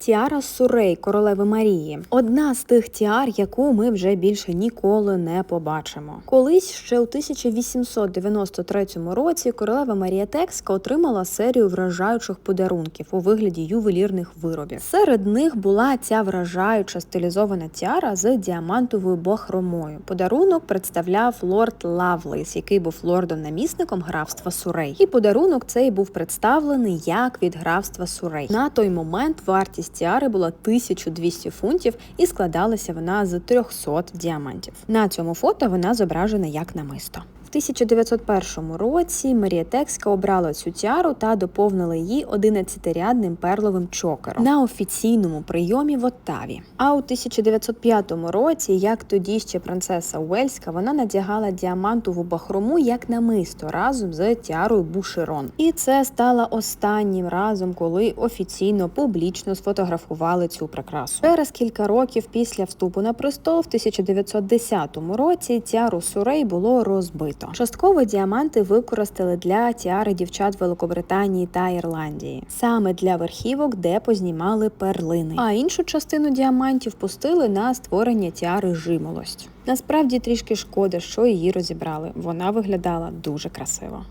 Тіара Сурей королеви Марії одна з тих тіар, яку ми вже більше ніколи не побачимо. Колись ще у 1893 році королева Марія Текська отримала серію вражаючих подарунків у вигляді ювелірних виробів. Серед них була ця вражаюча стилізована тіара з діамантовою бахромою. Подарунок представляв лорд Лавлейс, який був лордом-намісником графства Сурей. І подарунок цей був представлений як від графства Сурей. На той момент вартість тіари була 1200 фунтів і складалася вона з 300 діамантів. На цьому фото вона зображена як намисто. В 1901 році Марія Текська обрала цю тіару та доповнила її 11-рядним перловим чокером на офіційному прийомі в Оттаві. А у 1905 році, як тоді ще принцеса Уельська, вона надягала діамантову бахрому як намисто разом з тіарою Бушерон. І це стало останнім разом, коли офіційно публічно сфотографували цю прикрасу. Через кілька років після вступу на престол, в 1910 році тіару Сурей було розбито. Частково діаманти використали для тіари дівчат Великобританії та Ірландії, саме для верхівок, де познімали перлини. А іншу частину діамантів пустили на створення тіари жимолость. Насправді трішки шкода, що її розібрали. Вона виглядала дуже красиво.